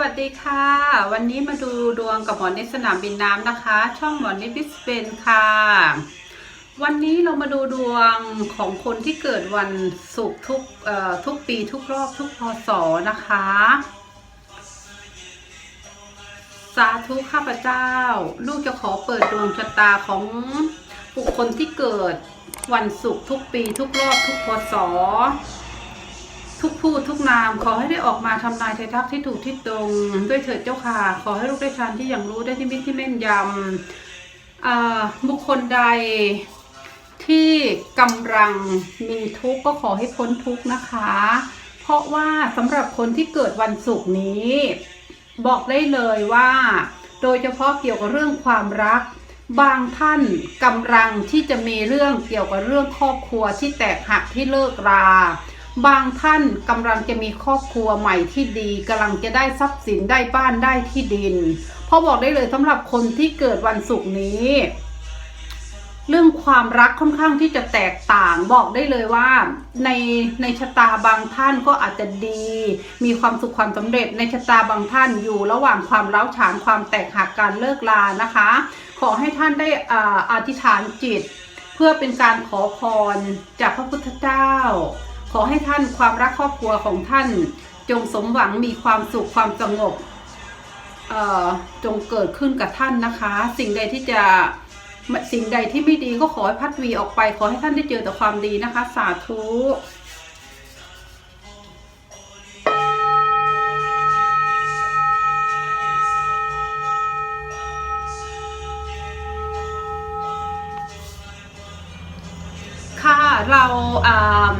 วัสดีค่ะ วันนี้มาดูดวงกับหมอนิดสนามบินน้ำนะคะ ช่องหมอนิดบิสเปนค่ะ วันนี้เรามาดูดวงของคนที่เกิดวันศุกร์ทุกทุกปีทุกรอบทุกพศนะคะ สาธุข้าพเจ้า ลูกจะขอเปิดดวงชะตาของบุคคลที่เกิดวันศุกร์ทุกปีทุกรอบทุกพศ ทุกพูดทุกนาม ขอให้ได้ออกมาทำนายไทยทักที่ถูกที่ตรง ด้วยเถิดเจ้าค่ะ ขอให้ลูกได้ฌานที่อย่างรู้ได้ที่มิตรที่แม่นยำอ่าบุคคลใดที่กำลังมีทุกข์ก็ขอให้พ้นทุกข์นะคะ เพราะว่าสำหรับคนที่เกิดวันศุกร์นี้ บอกได้เลยว่า โดยเฉพาะเกี่ยวกับเรื่องความรัก บางท่านกำลังที่จะมีเรื่องเกี่ยวกับเรื่องครอบครัวที่แตกหักที่เลิกรา บางท่านกำลังจะมีครอบครัวใหม่ที่ดีกำลังจะได้ทรัพย์สินได้บ้านได้ที่ดินพราะบอกได้เลยสำหรับคนที่เกิดวันศุกร์นี้ เรื่องความรักค่อนข้างที่จะแตกต่างบอกได้เลยว่า ในในชะตาบางท่านก็อาจจะดี มีความสุขความสำเร็จในชะตาบางท่านอยู่ ระหว่างความร้าวฉานความแตกหักการเลิกลานะคะ ขอให้ท่านได้อ่าอธิษฐานจิต เพื่อเป็นการขอพรจากพระพุทธเจ้า ขอให้ท่านความรักครอบครัวของท่าน จงสมหวังมีความสุขความสงบจงเกิดขึ้นกับท่านนะคะ สิ่งใดที่จะสิ่งใดที่ไม่ดีก็ขอให้พัดวีออกไป ขอให้ท่านได้เจอแต่ความดีนะคะ สาธุค่ะเราอ่า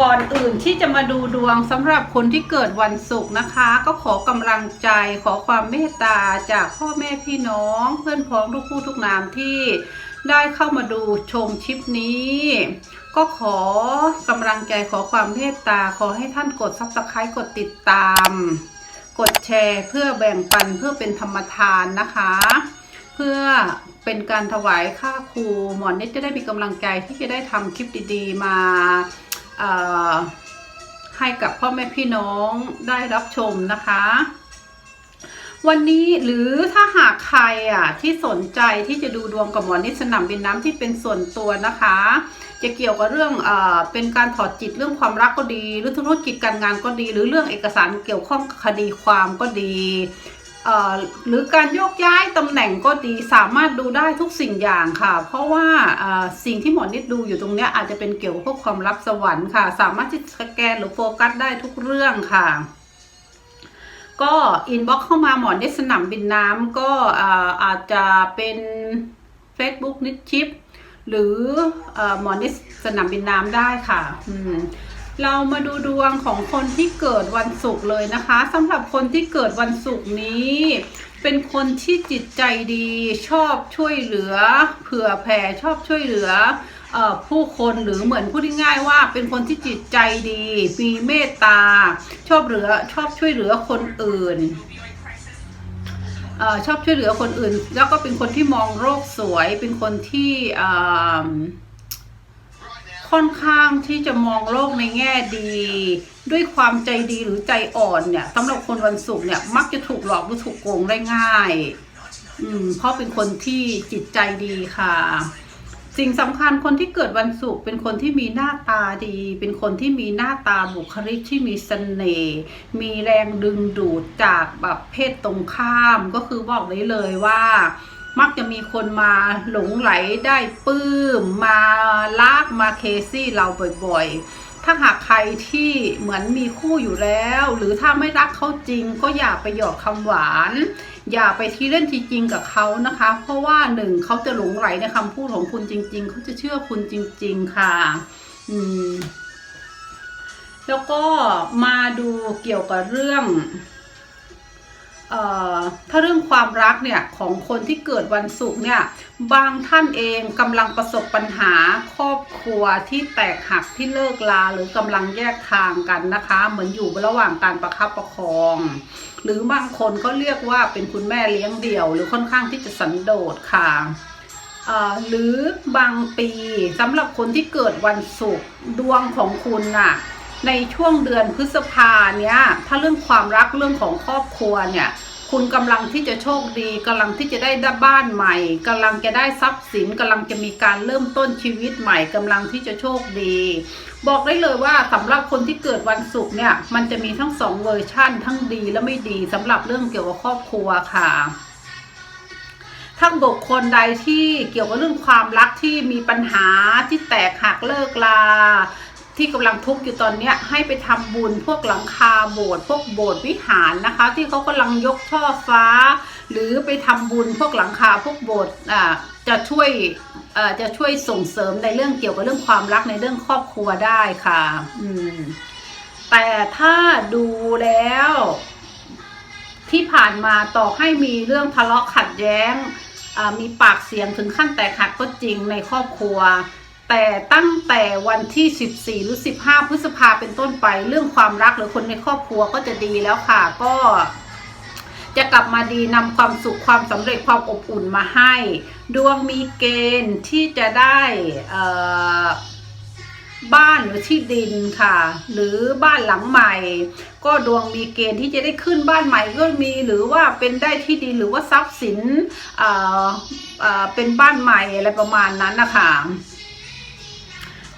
ก่อนอื่นที่จะมาดูดวงสำหรับคนที่เกิดวันศุกร์นะคะ ก็ขอกำลังใจขอความเมตตาจากพ่อแม่พี่น้อง เพื่อนพ้องทุกผู้ทุกนามที่ได้เข้ามาดูชมคลิปนี้ ก็ขอกำลังใจขอความเมตตา ขอให้ท่านกดซับสไครต์กดติดตาม กดแชร์เพื่อแบ่งปันเพื่อเป็นธรรมทานนะคะ เพื่อเป็นการถวายค่าครูหมอนนิดจะได้มีกำลังใจที่จะได้ทำคลิปดีๆมา ให้กับพ่อแม่พี่น้องได้รับชมนะคะ วันนี้หรือถ้าหากใครอะที่สนใจที่จะดูดวงกับหมอนิสนามบินน้ำที่เป็นส่วนตัวนะคะ จะเกี่ยวกับเรื่องเอ่อเป็นการถอดจิตเรื่องความรักก็ดี หรือธุรกิจการงานก็ดี หรือเรื่องเอกสารเกี่ยวข้องคดีความก็ดี หรือการโยกย้ายตำแหน่งก็ดีสามารถดูได้ทุกสิ่งอย่างค่ะ เพราะว่าสิ่งที่หมอนิดดูอยู่ตรงนี้อาจจะเป็นเกี่ยวกับความลับสวรรค์ค่ะ สามารถที่จะสแกนหรือโฟกัสได้ทุกเรื่องค่ะ ก็อินบ็อกเข้ามาหมอนิดสนามบินน้ำก็อาจจะเป็น Facebook นิดชิป หรือเอ่อหมอนิดสนามบินน้ำได้ค่ะอืม เรามาดูดวงของคนที่เกิดวันศุกร์เลยนะคะสำหรับคนที่เกิดวันศุกร์นี้ เป็นคนที่จิตใจดีชอบช่วยเหลือ เผื่อแผ่ชอบช่วยเหลือผู้คนหรือเหมือนพูดง่ายๆว่าเป็นคนที่จิตใจดี มีเมตตา ชอบเหลือชอบช่วยเหลือคนอื่นอชอบช่วยเหลือคนอื่น แล้วก็เป็นคนที่มองโลกสวย เป็นคนที่ ค่อนข้างที่จะมองโลกในแง่ดี ด้วยความใจดีหรือใจอ่อนเนี่ยสำหรับคนวันศุกร์เนี่ยมักจะถูกหลอกหรือถูกโกงได้ง่าย อืมเพราะเป็นคนที่จิตใจดีค่ะ สิ่งสำคัญคนที่เกิดวันศุกร์เป็นคนที่มีหน้าตาดี เป็นคนที่มีหน้าตาบุคลิกที่มีเสน่ห์มีแรงดึงดูดจากแบบเพศตรงข้ามก็คือบอกได้เลยว่า มักจะมีคนมาหลงไหลได้ปลื้ม มาลากมาเคซี่เราบ่อยๆ ถ้าหากใครที่เหมือนมีคู่อยู่แล้ว หรือถ้าไม่รักเขาจริง ก็อย่าไปหยอดคำหวาน อย่าไปทีเล่นทีจริงกับเขานะคะ เพราะว่าหนึ่งเขาจะหลงไหลในคำพูดของคุณจริง ๆ เขาจะเชื่อคุณจริง ๆ ค่ะ อืม แล้วก็มาดูเกี่ยวกับเรื่อง ถ้าเรื่องความรักเนี่ยของคนที่เกิดวันศุกร์เนี่ยบางท่านเองกำลังประสบปัญหาครอบครัวที่แตกหักที่เลิกลาหรือกำลังแยกทางกันนะคะ เหมือนอยู่ระหว่างการประคับประคอง หรือบางคนก็เรียกว่าเป็นคุณแม่เลี้ยงเดี่ยว หรือค่อนข้างที่จะสันโดษค่ะหรือบางปีสำหรับคนที่เกิดวันศุกร์ดวงของคุณน่ะ ในช่วงเดือนพฤษภาเนี้ยถ้าเรื่องความรักเรื่องของครอบครัวเนี่ยคุณกำลังที่จะโชคดีกำลังที่จะได้บ้านใหม่กำลังจะได้ทรัพย์สินกำลังจะมีการเริ่มต้นชีวิตใหม่กำลังที่จะโชคดี บอกได้เลยว่าสำหรับคนที่เกิดวันศุกร์เนี่ยมันจะมีทั้งสองเวอร์ชั่น ทั้งดีและไม่ดีสำหรับเรื่องเกี่ยวกับครอบครัวค่ะถ้าบุคคลใดที่เกี่ยวกับเรื่องความรักที่มีปัญหาที่แตกหักเลิกลา ที่กำลังทุกข์อยู่ตอนเนี้ยให้ไปทำบุญพวกหลังคาโบสถ์พวกโบสถ์วิหารนะคะ ที่เขากำลังยกช่อฟ้า หรือไปทำบุญพวกหลังคาพวกโบสถ์อ่าจะช่วยอ่อจะช่วยส่งเสริมในเรื่องเกี่ยวกับเรื่องความรักในเรื่องครอบครัวได้ค่ะ อืม แต่ถ้าดูแล้ว ที่ผ่านมาต่อให้มีเรื่องทะเลาะขัดแย้งมีปากเสียงถึงขั้นแตกหักก็จริงในครอบครัว แต่ตั้งแต่วันที่ 14 หรือ 15 พฤษภาเป็นต้นไป เรื่องความรักหรือคนในครอบครัวก็จะดีแล้วค่ะ ก็จะกลับมาดีนำความสุขความสำเร็จความอบอุ่นมาให้ ดวงมีเกณฑ์ที่จะได้บ้านหรือที่ดินค่ะ หรือบ้านหลังใหม่ ก็ดวงมีเกณฑ์ที่จะได้ขึ้นบ้านใหม่ก็มีหรือว่าเป็นได้ที่ดินหรือว่าทรัพย์สินเเเป็นบ้านใหม่อะไรประมาณนั้นนะคะ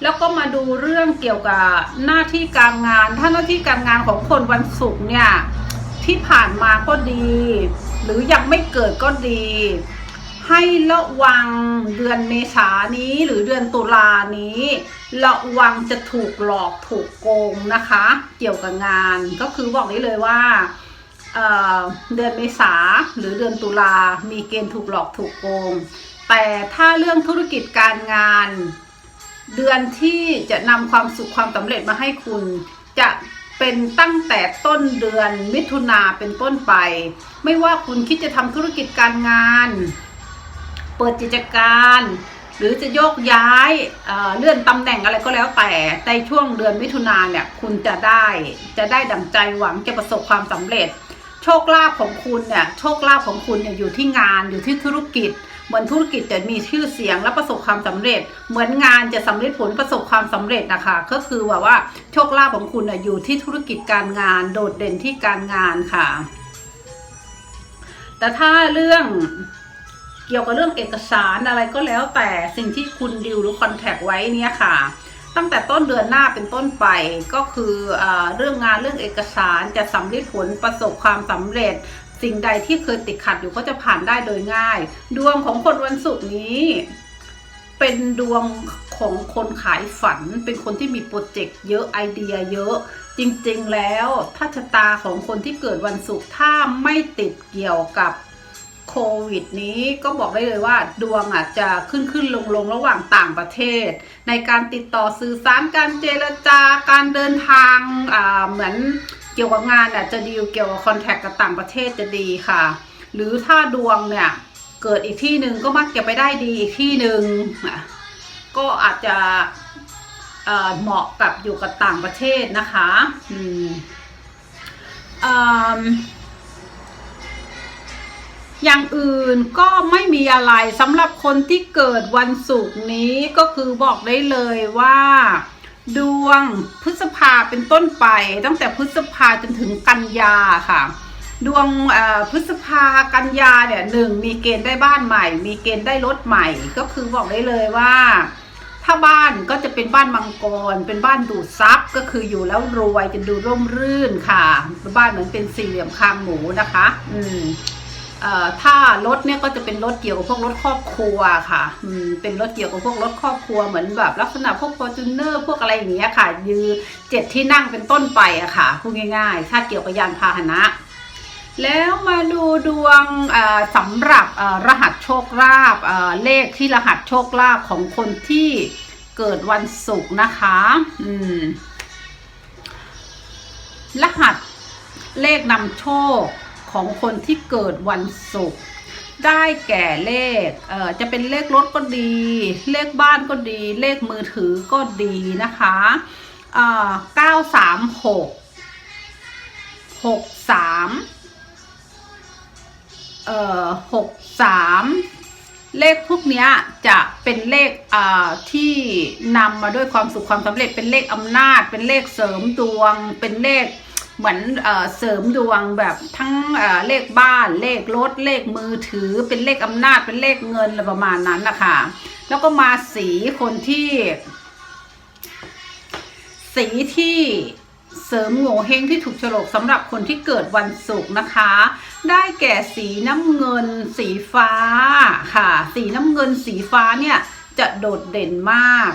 แล้วก็มาดูเรื่องเกี่ยวกับหน้าที่การงาน ถ้าหน้าที่การงานของคนวันศุกร์เนี่ยที่ผ่านมาก็ดี หรือยังไม่เกิดก็ดี ให้ระวังเดือนเมษานี้หรือเดือนตุลานี้ระวังจะถูกหลอกถูกโกงนะคะ เกี่ยวกับงานก็คือบอกได้เลยว่าเเดือนเมษาหรือเดือนตุลามีเกณฑ์ถูกหลอกถูกโกง แต่ถ้าเรื่องธุรกิจการงาน เดือนที่จะนำความสุขความสำเร็จมาให้คุณ จะเป็นตั้งแต่ต้นเดือนมิถุนาเป็นต้นไป ไม่ว่าคุณคิดจะทำธุรกิจการงาน เปิดกิจการ หรือจะโยกย้ายเเลื่อนตำแหน่งอะไรก็แล้วแต่ ในช่วงเดือนมิถุนาเนี่ยคุณจะได้จะได้ดั่งใจหวังจะประสบความสำเร็จ โชคลาภของคุณเนี่ยโชคลาภของคุณเนี่ยอยู่ที่งานอยู่ที่ธุรกิจ เหมือนธุรกิจจะมีชื่อเสียงและประสบความสำเร็จ เหมือนงานจะสำเร็จผลประสบความสำเร็จนะคะ ก็คือแบบว่าโชคลาภของคุณอยู่ที่ธุรกิจการงาน โดดเด่นที่การงานค่ะ แต่ถ้าเรื่องเกี่ยวกับเรื่องเอกสารอะไรก็แล้วแต่สิ่งที่คุณดิวหรือคอนแทคไว้เนี่ยค่ะ ตั้งแต่ต้นเดือนหน้าเป็นต้นไปก็คืออเรื่องงานเรื่องเอกสารจะสำเร็จผลประสบความสำเร็จ สิ่งใดที่เคยติดขัดอยู่ก็จะผ่านได้โดยง่าย ดวงของคนวันศุกร์นี้ เป็นดวงของคนขายฝัน เป็นคนที่มีโปรเจกต์เยอะไอเดียเยอะ จริงๆแล้วถ้าชะตาของคนที่เกิดวันศุกร์ถ้าไม่ติดเกี่ยวกับโควิดนี้ก็บอกได้เลยว่าดวงอาจจะขึ้นขึ้นลงลงระหว่างต่างประเทศ ในการติดต่อสื่อสารการเจรจาการเดินทางอ่าเหมือน เกี่ยวกับงานอะจะดีลเกี่ยวกับคอนแทคกับต่างประเทศจะดีค่ะ หรือถ้าดวงเนี่ยเกิดอีกที่หนึ่งก็มักจะไปได้ดีอีกที่หนึ่งก็อาจจะเเหมาะกับอยู่กับต่างประเทศนะคะอืมอย่างอื่นก็ไม่มีอะไรสำหรับคนที่เกิดวันศุกร์นี้ก็คือบอกได้เลยว่า ดวงพฤษภาเป็นต้นไป ตั้งแต่พฤษภาจนถึงกันยาค่ะ ดวงพฤษภากันยาเนี่ยหนึ่งมีเกณฑ์ได้บ้านใหม่ มีเกณฑ์ได้รถใหม่ ก็คือบอกได้เลยว่า ถ้าบ้านก็จะเป็นบ้านมังกร เป็นบ้านดูดซับก็คืออยู่แล้วรวยจะดูร่มรื่นค่ะ บ้านเหมือนเป็นสี่เหลี่ยมคางหมูนะคะ อืม ถ้ารถเนี่ยก็จะเป็นรถเกี่ยวกับพวกรถครอบครัวค่ะอืเป็นรถเกี่ยวกับพวกรถครอบครัวเหมือนแบบลักษณะพวกฟอร์จูเนอร์พวกอะไรอย่างเงี้ยค่ะ ยือเจ็ดที่นั่งเป็นต้นไปอะค่ะพูดง่ายๆ ถ้าเกี่ยวกับยานพาหนะ แล้วมาดูดวงสำหรับรหัสโชคลาภเอ่อเลขที่รหัสโชคลาภของคนที่เกิดวันศุกร์นะคะ อืม รหัสเลขนำโชค ของคนที่เกิดวันศุกร์ได้แก่เลขเอ่อจะเป็นเลขรถก็ดี เลขบ้านก็ดี เลขมือถือก็ดีนะคะเอ่อเก้าสามหกหกสามเอ่อหกสามเลขพวกนี้จะเป็นเลขอ่าที่นำมาด้วยความสุขความสำเร็จเป็นเลขอำนาจ เป็นเลขเสริมดวง เป็นเลขเเหมือนเอเสริมดวงแบบทั้งเเลขบ้านเลขรถเลขมือถือ เป็นเลขอำนาจเป็นเลขเงินอะไรประมาณนั้นนะคะแล้วก็มาสีคนที่ สีที่เสริมโง่เฮงที่ถูกฉลกสำหรับคนที่เกิดวันศุกร์นะคะ ได้แก่สีน้ำเงิน สีฟ้าค่ะ สีน้ำเงินสีฟ้าเนี่ยจะโดดเด่นมาก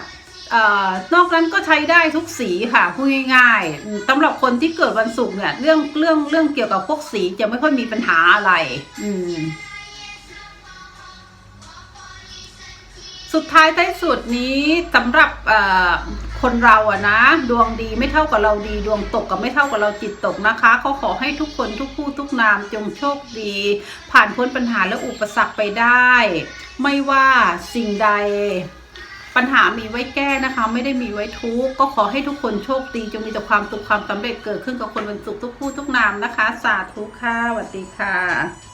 นอกนั้นก็ใช้ได้ทุกสีค่ะพูดง่ายๆสำหรับคนที่เกิดวันศุกร์เนี่ยเรื่องเรื่องเรื่องเกี่ยวกับพวกสีจะไม่ค่อยมีปัญหาอะไร อืม สุดท้ายท้ายสุดนี้สำหรับคนเราอะนะ ดวงดีไม่เท่ากับเราดี ดวงตกกับไม่เท่ากับเราจิตตกนะคะเขาขอให้ทุกคนทุกผู้ทุกนามจงโชคดี ผ่านพ้นปัญหาและอุปสรรคไปได้ ไม่ว่าสิ่งใด ปัญหามีไว้แก้นะคะ ไม่ได้มีไว้ทุกก็ขอให้ทุกคนโชคดีจงมีแต่ความสุขความสำเร็จเกิดขึ้นกับคนวันศุกร์ทุกผู้ทุกนามนะคะ สาธุค่ะสวัสดีค่ะ